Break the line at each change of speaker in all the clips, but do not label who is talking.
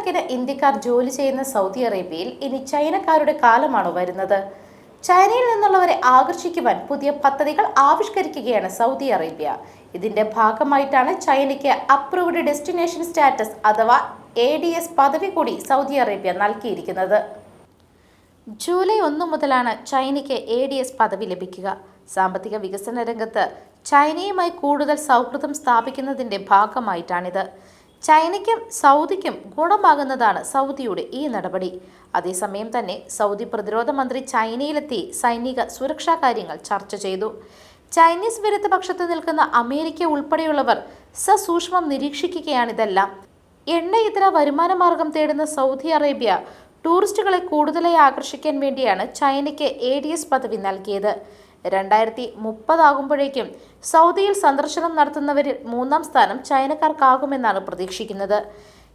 ലക്ഷക്കണക്കിന് ഇന്ത്യക്കാർ ജോലി ചെയ്യുന്ന സൗദി അറേബ്യയിൽ ഇനി ചൈനക്കാരുടെ കാലമാണോ വരുന്നത്? ചൈനയിൽ നിന്നുള്ളവരെ ആകർഷിക്കുവാൻ പുതിയ പദ്ധതികൾ ആവിഷ്കരിക്കുകയാണ് സൗദി അറേബ്യ. ഇതിന്റെ ഭാഗമായിട്ടാണ് ചൈനയ്ക്ക് അപ്രൂവ്ഡ് ഡെസ്റ്റിനേഷൻ സ്റ്റാറ്റസ് അഥവാ എ ഡി എസ് പദവി കൂടി സൗദി അറേബ്യ നൽകിയിരിക്കുന്നത്. ജൂലൈ ഒന്ന് മുതലാണ് ചൈനയ്ക്ക് എ ഡി എസ് പദവി ലഭിക്കുക. സാമ്പത്തിക വികസന രംഗത്ത് ചൈനയുമായി കൂടുതൽ സൗഹൃദം സ്ഥാപിക്കുന്നതിന്റെ ഭാഗമായിട്ടാണിത്. ചൈനയ്ക്കും സൗദിക്കും ഗുണമാകുന്നതാണ് സൗദിയുടെ ഈ നടപടി. അതേസമയം തന്നെ സൗദി പ്രതിരോധ മന്ത്രി ചൈനയിലെത്തി സൈനിക സുരക്ഷാ കാര്യങ്ങൾ ചർച്ച ചെയ്തു. ചൈനീസ് വിരുദ്ധ പക്ഷത്ത് നിൽക്കുന്ന അമേരിക്ക ഉൾപ്പെടെയുള്ളവർ സസൂക്ഷ്മം നിരീക്ഷിക്കുകയാണിതെല്ലാം. എണ്ണ ഇതര വരുമാന മാർഗം തേടുന്ന സൗദി അറേബ്യ ടൂറിസ്റ്റുകളെ കൂടുതലായി ആകർഷിക്കാൻ വേണ്ടിയാണ് ചൈനയ്ക്ക് എ പദവി നൽകിയത്. രണ്ടായിരത്തി മുപ്പതാകുമ്പോഴേക്കും സൗദിയിൽ സന്ദർശനം നടത്തുന്നവരിൽ മൂന്നാം സ്ഥാനം ചൈനക്കാർക്കാകുമെന്നാണ് പ്രതീക്ഷിക്കുന്നത്.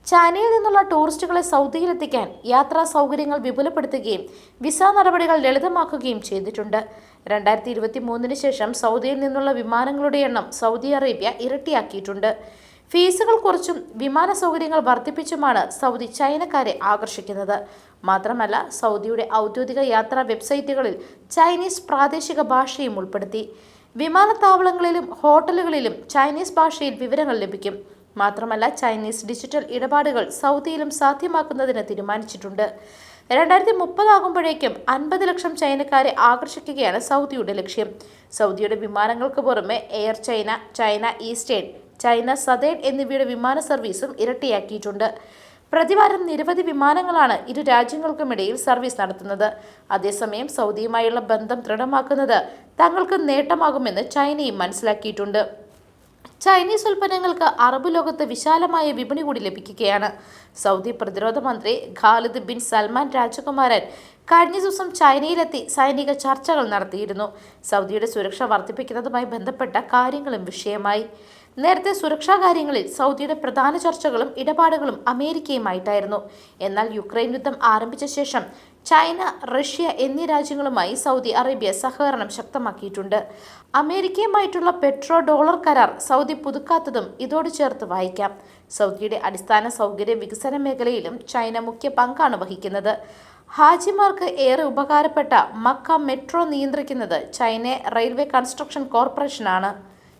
ചൈനയിൽ നിന്നുള്ള ടൂറിസ്റ്റുകളെ സൗദിയിലെത്തിക്കാൻ യാത്രാ സൗകര്യങ്ങൾ വിപുലപ്പെടുത്തുകയും വിസ നടപടികൾ ലളിതമാക്കുകയും ചെയ്തിട്ടുണ്ട്. രണ്ടായിരത്തി ഇരുപത്തി മൂന്നിന് ശേഷം സൗദിയിൽ നിന്നുള്ള വിമാനങ്ങളുടെ എണ്ണം സൗദി അറേബ്യ ഇരട്ടിയാക്കിയിട്ടുണ്ട്. ഫീസുകൾ കുറച്ചും വിമാന സൗകര്യങ്ങൾ വർദ്ധിപ്പിച്ചുമാണ് സൗദി ചൈനക്കാരെ ആകർഷിക്കുന്നത്. മാത്രമല്ല സൗദിയുടെ ഔദ്യോഗിക യാത്രാ വെബ്സൈറ്റുകളിൽ ചൈനീസ് പ്രാദേശിക ഭാഷയും ഉൾപ്പെടുത്തി. വിമാനത്താവളങ്ങളിലും ഹോട്ടലുകളിലും ചൈനീസ് ഭാഷയിൽ വിവരങ്ങൾ ലഭിക്കും. മാത്രമല്ല ചൈനീസ് ഡിജിറ്റൽ ഇടപാടുകൾ സൗദിയിലും സാധ്യമാക്കുന്നതിന് തീരുമാനിച്ചിട്ടുണ്ട്. രണ്ടായിരത്തി മുപ്പതാകുമ്പോഴേക്കും അൻപത് ലക്ഷം ചൈനക്കാരെ ആകർഷിക്കുകയാണ് സൗദിയുടെ ലക്ഷ്യം. സൗദിയുടെ വിമാനങ്ങൾക്ക് പുറമെ air China China eastern China southern എന്നിവയുടെ വിമാന സർവീസും ഇരട്ടിയാക്കിയിട്ടുണ്ട്. പ്രതിവാരം നിരവധി വിമാനങ്ങളാണ് ഇരു രാജ്യങ്ങൾക്കുമിടയിൽ സർവീസ് നടത്തുന്നത്. അതേസമയം സൗദിയുമായുള്ള ബന്ധം ദൃഢമാക്കുന്നത് തങ്ങൾക്ക് നേട്ടമാകുമെന്ന് ചൈനയും മനസ്സിലാക്കിയിട്ടുണ്ട്. ചൈനീസ് ഉൽപ്പന്നങ്ങൾക്ക് അറബ് ലോകത്ത് വിശാലമായ വിപണി കൂടി ലഭിക്കുകയാണ്. സൗദി പ്രതിരോധ മന്ത്രി ഖാലിദ് ബിൻ സൽമാൻ രാജകുമാരൻ കഴിഞ്ഞ ദിവസം ചൈനയിലെത്തി സൈനിക ചർച്ചകൾ നടത്തിയിരുന്നു. സൗദിയുടെ സുരക്ഷ വർദ്ധിപ്പിക്കുന്നതുമായി ബന്ധപ്പെട്ട കാര്യങ്ങളും വിഷയമായി. നേരത്തെ സുരക്ഷാ കാര്യങ്ങളിൽ സൗദിയുടെ പ്രധാന ചർച്ചകളും ഇടപാടുകളും അമേരിക്കയുമായിട്ടായിരുന്നു. എന്നാൽ യുക്രൈൻ യുദ്ധം ആരംഭിച്ച ശേഷം ചൈന റഷ്യ എന്നീ രാജ്യങ്ങളുമായി സൗദി അറേബ്യ സഹകരണം ശക്തമാക്കിയിട്ടുണ്ട്. അമേരിക്കയുമായിട്ടുള്ള പെട്രോ ഡോളർ കരാർ സൗദി പുതുക്കാത്തതും ഇതോട് ചേർത്ത് വായിക്കാം. സൗദിയുടെ അടിസ്ഥാന സൗകര്യ വികസന മേഖലയിലും ചൈന മുഖ്യ പങ്കാണ് വഹിക്കുന്നത്. ഹാജിമാർക്ക് ഏറെ ഉപകാരപ്പെട്ട മക്ക മെട്രോ നിയന്ത്രിക്കുന്നത് ചൈന റെയിൽവേ കൺസ്ട്രക്ഷൻ കോർപ്പറേഷനാണ്.